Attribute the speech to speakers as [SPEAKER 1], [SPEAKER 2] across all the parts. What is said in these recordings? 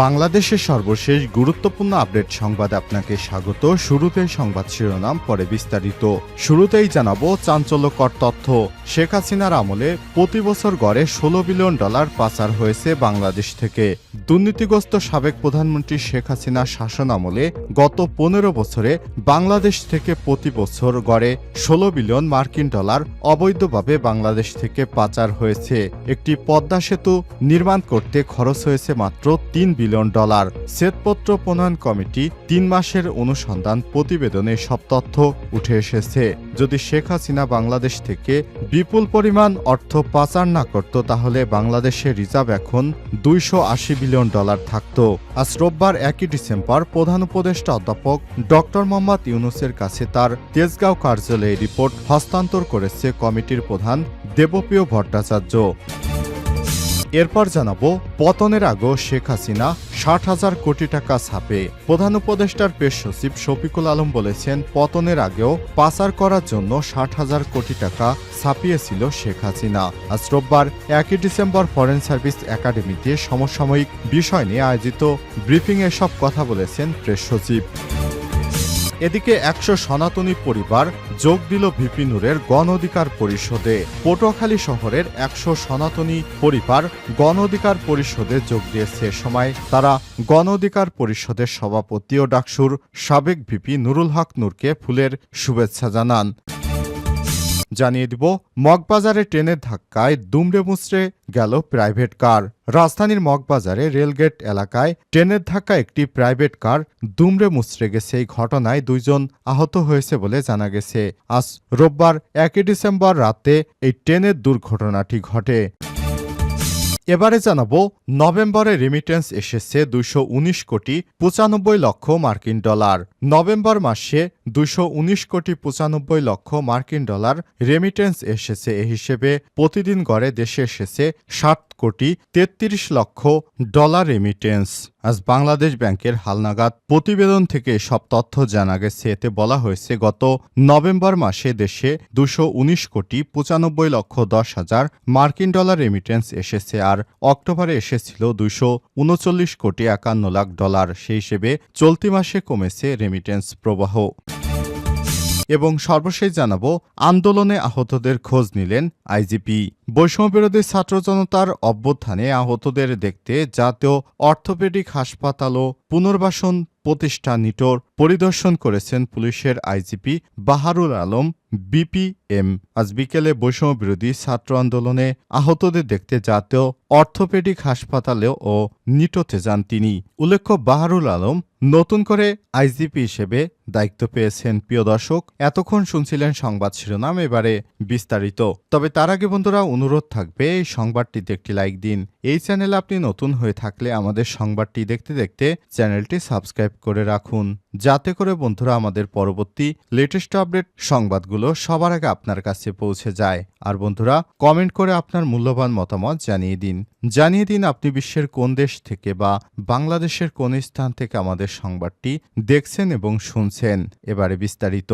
[SPEAKER 1] বাংলাদেশের সর্বশেষ গুরুত্বপূর্ণ আপডেট সংবাদ আপনাকে স্বাগত। শুরুতেই সংবাদ শিরোনাম, পরে বিস্তারিত। শুরুতেই জানাব চাঞ্চল্যকর তথ্য। শেখ হাসিনার আমলে প্রতি বছর গড়ে ষোলো বিলিয়ন ডলার পাচার হয়েছে বাংলাদেশ থেকে। দুর্নীতিগ্রস্ত সাবেক প্রধানমন্ত্রী শেখ হাসিনার শাসন আমলে গত পনেরো বছরে বাংলাদেশ থেকে প্রতি বছর গড়ে ষোলো বিলিয়ন মার্কিন ডলার অবৈধভাবে বাংলাদেশ থেকে পাচার হয়েছে। একটি পদ্মা সেতু নির্মাণ করতে খরচ হয়েছে মাত্র তিন বিলিয়ন ডলার। শ্বেতপত্র প্রণয়ন কমিটি তিন মাসের অনুসন্ধান প্রতিবেদনে সব তথ্য উঠে এসেছে। যদি শেখ হাসিনা বাংলাদেশ থেকে বিপুল পরিমাণ অর্থ পাচার না করত, তাহলে বাংলাদেশের রিজার্ভ এখন দুইশো আশি বিলিয়ন ডলার থাকত। আজ রোববার একই ডিসেম্বর প্রধান উপদেষ্টা অধ্যাপক ডক্টর মোহাম্মদ ইউনুসের কাছে তার তেজগাঁও কার্যালয়ে রিপোর্ট হস্তান্তর করেছে কমিটির প্রধান দেবপ্রিয় ভট্টাচার্য। এরপর জানাব, পতনের আগেও শেখ হাসিনা ষাট হাজার কোটি টাকা ছাপে। প্রধান উপদেষ্টার পেশ সচিব শফিকুল আলম বলেছেন, পতনের আগেও পাচার করার জন্য ষাট হাজার কোটি টাকা ছাপিয়েছিল শেখ হাসিনা। আজ রোববার একই ডিসেম্বর ফরেন সার্ভিস একাডেমিতে সমসাময়িক বিষয় নিয়ে আয়োজিত ব্রিফিংয়ে সব কথা বলেছেন প্রেস সচিব। এদিকে একশো সনাতনী পরিবার যোগ দিল ভিপিনুরের গণ অধিকার পরিষদে। পটুয়াখালী শহরের একশো সনাতনী পরিবার গণ অধিকার পরিষদে যোগ দিয়েছে। সময় তারা গণ অধিকার পরিষদের সভাপতি ও ডাকসুর সাবেক ভিপি নুরুল হক নূরকে ফুলের শুভেচ্ছা জানান। জানিয়ে দিব, মগবাজারে ট্রেনের ধাক্কায় দুমড়ে মুচড়ে গেল প্রাইভেট কার। রাজধানীর মগবাজারে রেলগেট এলাকায় ট্রেনের ধাক্কা একটি প্রাইভেট কার দুমড়ে মুচড়ে গেছে। এই ঘটনায় দুইজন আহত হয়েছে বলে জানা গেছে। আজ রোববার একই ডিসেম্বর রাতে এই ট্রেনের দুর্ঘটনাটি ঘটে। এবারে জানাব, নভেম্বরে রেমিটেন্স এসেছে উনিশ কোটি পঁচানব্বই লক্ষ মার্কিন ডলার। নভেম্বর মাসে উনিশ কোটি পঁচানব্বই লক্ষ মার্কিন ডলার রেমিটেন্স এসেছে। এ হিসেবে প্রতিদিন গড়ে দেশে এসেছে সাত কোটি তেত্রিশ লক্ষ ডলার রেমিটেন্স আজ বাংলাদেশ ব্যাংকের হালনাগাদ প্রতিবেদন থেকে সব তথ্য জানা গেছে। এতে বলা হয়েছে, গত নভেম্বর মাসে দেশে দুশো কোটি পঁচানব্বই লক্ষ দশ হাজার মার্কিন ডলার রেমিটেন্স এসেছে আর অক্টোবরে এসেছিল দুশো উনচল্লিশ কোটি একান্ন লাখ ডলার। সেই হিসেবে চলতি মাসে কমেছে রেমিটেন্স প্রবাহ। এবং সর্বশেষ জানাব, আন্দোলনে আহতদের খোঁজ নিলেন আইজিপি। বৈষম্যবিরোধী ছাত্র জনতার অভ্যুত্থানে আহতদের দেখতে জাতীয় অর্থোপেডিক হাসপাতাল ও পুনর্বাসন প্রতিষ্ঠান নিটোর পরিদর্শন করেছেন পুলিশের আইজিপি বাহারুল আলম। বিপিএম আজ বিকেলে বৈষম্য বিরোধী ছাত্র আন্দোলনে আহতদের দেখতে জাতীয় অর্থোপেডিক হাসপাতালে ও নিটোতে যান তিনি। উল্লেখ্য, বাহারুল আলম নতুন করে আইজিপি হিসেবে দায়িত্ব পেয়েছেন। প্রিয় দর্শক, এতক্ষণ শুনছিলেন সংবাদ শিরোনাম, এবারে বিস্তারিত। তবে তার আগে বন্ধুরা, অনুরোধ থাকবে, এই সংবাদটিতে একটি লাইক দিন। এই চ্যানেলে আপনি নতুন হয়ে থাকলে আমাদের সংবাদটি দেখতে দেখতে চ্যানেলটি সাবস্ক্রাইব করে রাখুন। যাতে করে বন্ধুরা, আমাদের পরবর্তী লেটেস্ট আপডেট সংবাদগুলো সবার আগে আপনার কাছে পৌঁছে যায়। আর বন্ধুরা, কমেন্ট করে আপনার মূল্যবান মতামত জানিয়ে দিন। জানিয়ে দিন আপনি বিশ্বের কোন দেশ থেকে বা বাংলাদেশের কোন স্থান থেকে আমাদের সংবাদটি দেখছেন এবং শুনছেন। এবারে বিস্তারিত।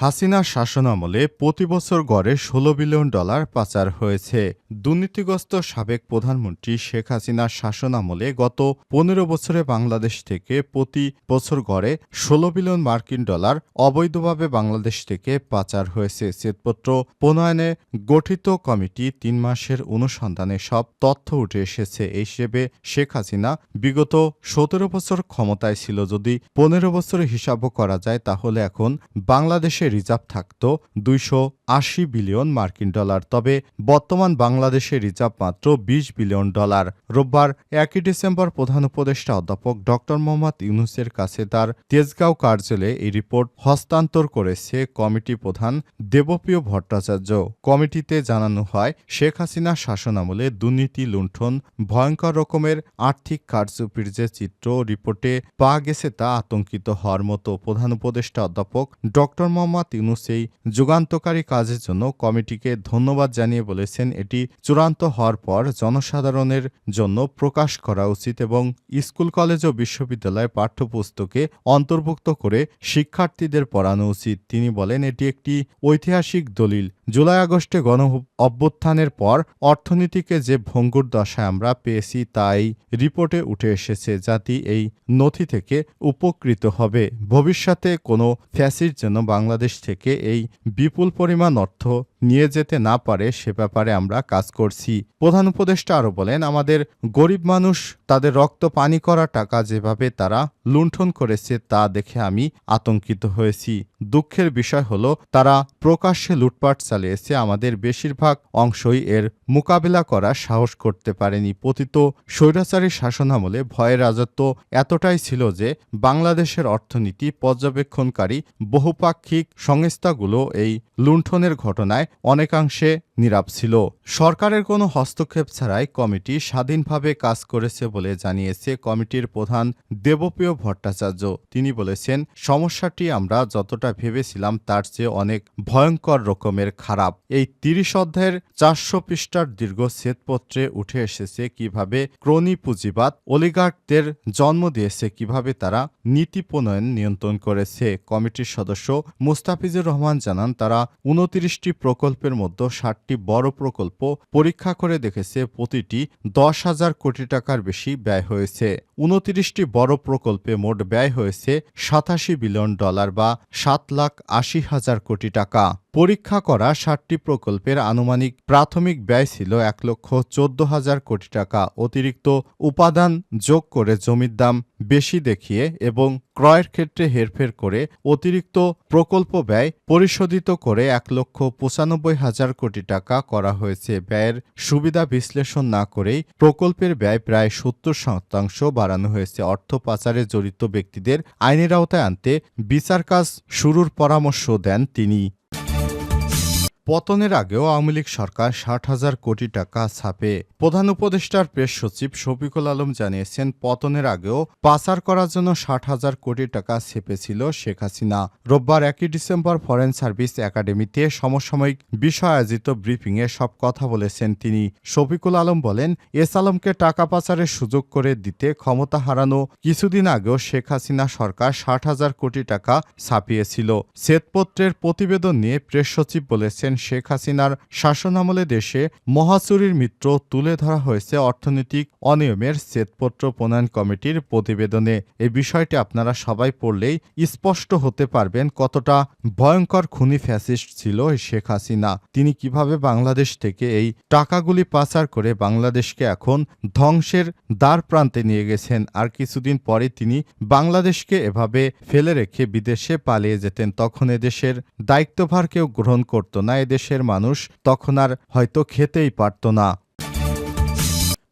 [SPEAKER 1] হাসিনার শাসনামলে প্রতি বছর গড়ে ষোলো বিলিয়ন ডলার পাচার হয়েছে। দুর্নীতিগ্রস্ত সাবেক প্রধানমন্ত্রী শেখ হাসিনার শাসনামলে গত পনেরো বছরে বাংলাদেশ থেকে প্রতি বছর গড়ে ষোলো বিলিয়ন মার্কিন ডলার অবৈধভাবে বাংলাদেশ থেকে পাচার হয়েছে। শ্বেতপত্র প্রণয়নে গঠিত কমিটি তিন মাসের অনুসন্ধানে সব তথ্য উঠে এসেছে। এই হিসেবে শেখ হাসিনা বিগত সতেরো বছর ক্ষমতায় ছিল। যদি পনেরো বছরের হিসাবও করা যায়, তাহলে এখন বাংলাদেশে রিজার্ভ থাকত দুইশো আশি বিলিয়ন মার্কিন ডলার, তবে বর্তমান বাংলাদেশে রিজার্ভ মাত্র বিশ বিলিয়ন ডলার। রোববার একই ডিসেম্বর প্রধান উপদেষ্টা অধ্যাপক ড মোহাম্মদ ইউনুসের কাছে তার তেজগাঁও কার্যালয়ে এই রিপোর্ট হস্তান্তর করেছে কমিটি প্রধান দেবপ্রিয় ভট্টাচার্য। কমিটিতে জানানো হয়, শেখ হাসিনার শাসনামলে দুর্নীতি লুণ্ঠন ভয়ঙ্কর রকমের আর্থিক কারচুপির যে চিত্র রিপোর্টে পাওয়া গেছে তা আতঙ্কিত হওয়ার মতো প্রধান উপদেষ্টা অধ্যাপক ড মোহাম্মদ ইউনুস এই যুগান্তকারী কাজের জন্য কমিটিকে ধন্যবাদ জানিয়ে বলেছেন এটি চূড়ান্ত হওয়ার পর জনসাধারণের জন্য প্রকাশ করা উচিত এবং স্কুল, কলেজ ও বিশ্ববিদ্যালয় পাঠ্যপুস্তকে অন্তর্ভুক্ত করে শিক্ষার্থীদের পড়ানো উচিত। তিনি বলেন, এটি একটি ঐতিহাসিক দলিল। জুলাই আগস্টে গণ অভ্যুত্থানের পর অর্থনীতিকে যে ভঙ্গুর দশায় আমরা পেয়েছি তাই রিপোর্টে উঠে এসেছে জাতি এই নথি থেকে উপকৃত হবে। ভবিষ্যতে কোনো ফ্যাসির যেন বাংলাদেশ থেকে এই বিপুল পরিমাণ অর্থ নিয়ে যেতে না পারে, সে ব্যাপারে আমরা কাজ করছি। প্রধান উপদেষ্টা আরও বলেন, আমাদের গরিব মানুষ তাদের রক্ত পানি করা টাকা যেভাবে তারা লুণ্ঠন করেছে তা দেখে আমি আতঙ্কিত হয়েছি। দুঃখের বিষয় হল, তারা প্রকাশ্যে লুটপাট চালিয়েছে, আমাদের বেশিরভাগ অংশই এর মোকাবিলা করার সাহস করতে পারেনি। পতিত স্বৈরাচারী শাসনামলে ভয়ের রাজত্ব এতটাই ছিল যে বাংলাদেশের অর্থনীতি পর্যবেক্ষণকারী বহুপাক্ষিক সংস্থাগুলো এই লুণ্ঠনের ঘটনায় অনেকাংশে নীরব ছিল। সরকারের কোনো হস্তক্ষেপ ছাড়াই কমিটি স্বাধীনভাবে কাজ করেছে বলে জানিয়েছে কমিটির প্রধান দেবপ্রিয় ভট্টাচার্য। তিনি বলেছেন, সমস্যাটি আমরা যতটা ভেবেছিলাম তার চেয়ে অনেক ভয়ঙ্কর রকমের খারাপ। এই তিরিশ অধ্যায়ের চারশো পৃষ্ঠার দীর্ঘ শ্বেতপত্রে উঠে এসেছে কীভাবে ক্রনি পুঁজিবাদ অলিগার্কদের জন্ম দিয়েছে, কীভাবে তারা নীতি প্রণয়ন নিয়ন্ত্রণ করেছে। কমিটির সদস্য মুস্তাফিজুর রহমান জানান, তারা উনত্রিশটি প্রকল্পের মধ্যে ষাটটি বড় প্রকল্প পরীক্ষা করে দেখেছে প্রতিটি দশ হাজার কোটি টাকার বেশি ব্যয় হয়েছে। উনত্রিশটি বড় প্রকল্পে মোট ব্যয় হয়েছে সাতাশি বিলিয়ন ডলার বা সাত লাখ আশি হাজার কোটি টাকা। পরীক্ষা করা ষাটটি প্রকল্পের আনুমানিক প্রাথমিক ব্যয় ছিল এক লক্ষ চোদ্দ হাজার কোটি টাকা। অতিরিক্ত উপাদান যোগ করে জমির দাম বেশি দেখিয়ে এবং ক্রয়ের ক্ষেত্রে হেরফের করে অতিরিক্ত প্রকল্প ব্যয় পরিশোধিত করে এক লক্ষ পঁচানব্বই হাজার কোটি টাকা করা হয়েছে। ব্যয়ের সুবিধা বিশ্লেষণ না করেই প্রকল্পের ব্যয় প্রায় সত্তর শতাংশ বাড়ানো হয়েছে। অর্থ পাচারে জড়িত ব্যক্তিদের আইনের আওতায় আনতে বিচার কাজ শুরুর পরামর্শ দেন তিনি। পতনের আগেও আওয়ামী লীগ সরকার ষাট হাজার কোটি টাকা ছাপে। প্রধান উপদেষ্টার প্রেস সচিব শফিকুল আলম জানিয়েছেন, পতনের আগেও পাচার করার জন্য ষাট হাজার কোটি টাকা ছেপেছিল শেখ হাসিনা। রোববার একই ডিসেম্বর ফরেন সার্ভিস একাডেমিতে সমসাময়িক বিষয় আয়োজিত ব্রিফিংয়ে সব কথা বলেছেন তিনি। শফিকুল আলম বলেন, এস আলমকে টাকা পাচারের সুযোগ করে দিতে ক্ষমতা হারানো কিছুদিন আগেও শেখ হাসিনা সরকার ষাট হাজার কোটি টাকা ছাপিয়েছিল। শ্বেতপত্রের প্রতিবেদন নিয়ে প্রেস সচিব বলেছেন শেখ হাসিনার শাসনামলে দেশে মহাচুরির মিত্র তুলে ধরা হয়েছে অর্থনৈতিক অনিয়মের শ্বেতপত্র প্রণয়ন কমিটির প্রতিবেদনে। এই বিষয়টি আপনারা সবাই পড়লেই স্পষ্ট হতে পারবেন কতটা ভয়ঙ্কর খুনি ফ্যাসিস্ট ছিল শেখ হাসিনা। তিনি কীভাবে বাংলাদেশ থেকে এই টাকাগুলি পাচার করে বাংলাদেশকে এখন ধ্বংসের দ্বার প্রান্তে নিয়ে গেছেন, আর কিছুদিন পরে তিনি বাংলাদেশকে এভাবে ফেলে রেখে বিদেশে পালিয়ে যেতেন, তখন এদেশের দায়িত্বভার কেউ গ্রহণ করত না। এদেশের মানুষ তখন আর হয়তো খেতেই পারত না।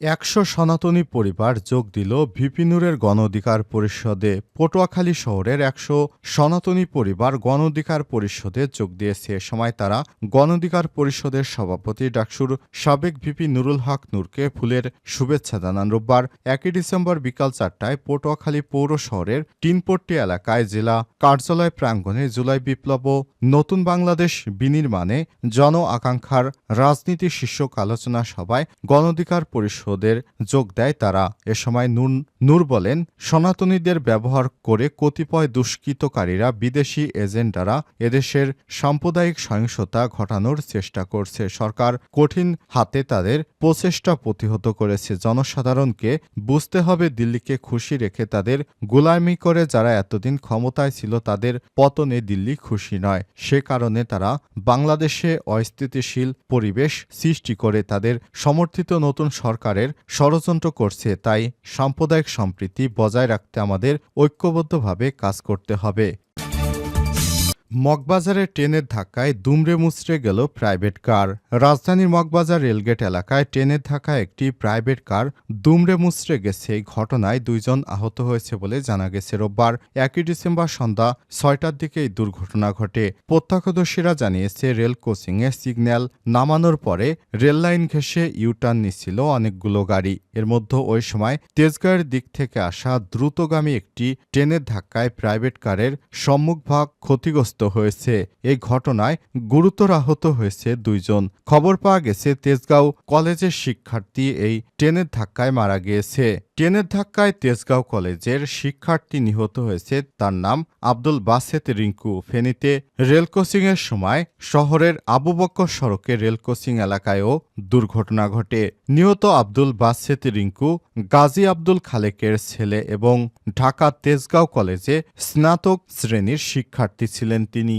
[SPEAKER 1] একশো সনাতনী পরিবার যোগ দিল ভিপিনুরের গণ অধিকার পরিষদে। পটুয়াখালী শহরের একশো সনাতনী পরিবার গণ অধিকার পরিষদে যোগ দিয়েছে। এ সময় তারা গণ অধিকার পরিষদের সভাপতি ডাকসুর সাবেক ভিপি নুরুল হক নূরকে ফুলের শুভেচ্ছা জানান। রোববার একই ডিসেম্বর বিকাল চারটায় পটুয়াখালী পৌর শহরের টিনপট্টি এলাকায় জেলা কার্যালয় প্রাঙ্গণে জুলাই বিপ্লব ও নতুন বাংলাদেশ বিনির্মাণে জন আকাঙ্ক্ষার রাজনীতি শীর্ষক আলোচনা সভায় গণ অধিকার পরিষদ পরিষদের যোগ দেয় তারা। এ সময় নূর নূর বলেন, সনাতনীদের ব্যবহার করে কতিপয় দুষ্কৃতকারীরা, বিদেশি এজেন্ডারা এদেশের সাম্প্রদায়িক সহিংসতা ঘটানোর চেষ্টা করছে। সরকার কঠিন হাতে তাদের প্রচেষ্টা প্রতিহত করেছে। জনসাধারণকে বুঝতে হবে দিল্লিকে খুশি রেখে তাদের গোলামি করে যারা এতদিন ক্ষমতায় ছিল তাদের পতনে দিল্লি খুশি নয়। সে কারণে তারা বাংলাদেশে অস্থিতিশীল পরিবেশ সৃষ্টি করে তাদের সমর্থিত নতুন সরকার সরকারের ষড়যন্ত্র করছে তাই সাম্প্রদায়িক সম্প্রীতি বজায় রাখতে আমাদের ঐক্যবদ্ধভাবে কাজ করতে হবে। মগবাজারে ট্রেনের ধাক্কায় দুমড়ে মুচড়ে গেল প্রাইভেট কার। রাজধানীর মগবাজার রেলগেট এলাকায় ট্রেনের ধাক্কায় একটি প্রাইভেট কার দুমড়ে মুচড়ে গেছে। এই ঘটনায় দুইজন আহত হয়েছে বলে জানা গেছে রোববার, একই ডিসেম্বর সন্ধ্যা ছয়টার দিকে এই দুর্ঘটনা ঘটে। প্রত্যক্ষদর্শীরা জানিয়েছে, রেল কোচিংয়ে সিগন্যাল নামানোর পরে রেল লাইন ঘেঁষে ইউটার্ন নিচ্ছিল অনেকগুলো গাড়ি। এর মধ্যে ওই সময় তেজগাঁয়ের দিক থেকে আসা দ্রুতগামী একটি ট্রেনের ধাক্কায় প্রাইভেট কারের সম্মুখভাগ ক্ষতিগ্রস্ত হয়েছে। এই ঘটনায় গুরুতর আহত হয়েছে দুইজন। খবর পাওয়া গেছে, তেজগাঁও কলেজের শিক্ষার্থী এই ট্রেনের ধাক্কায় মারা গিয়েছে। ট্রেনের ধাক্কায় তেজগাঁও কলেজের শিক্ষার্থী নিহত হয়েছে। তার নাম আব্দুল বাসেত রিঙ্কু। ফেনীতে রেল কোচিংয়ের সময় শহরের আবু বক্কর সড়কে রেল কোচিং এলাকায়ও দুর্ঘটনা ঘটে। নিহত আব্দুল বাসেত রিঙ্কু, গাজী আব্দুল খালেকের ছেলে এবং ঢাকা তেজগাঁও কলেজে স্নাতক শ্রেণির শিক্ষার্থী ছিলেন তিনি।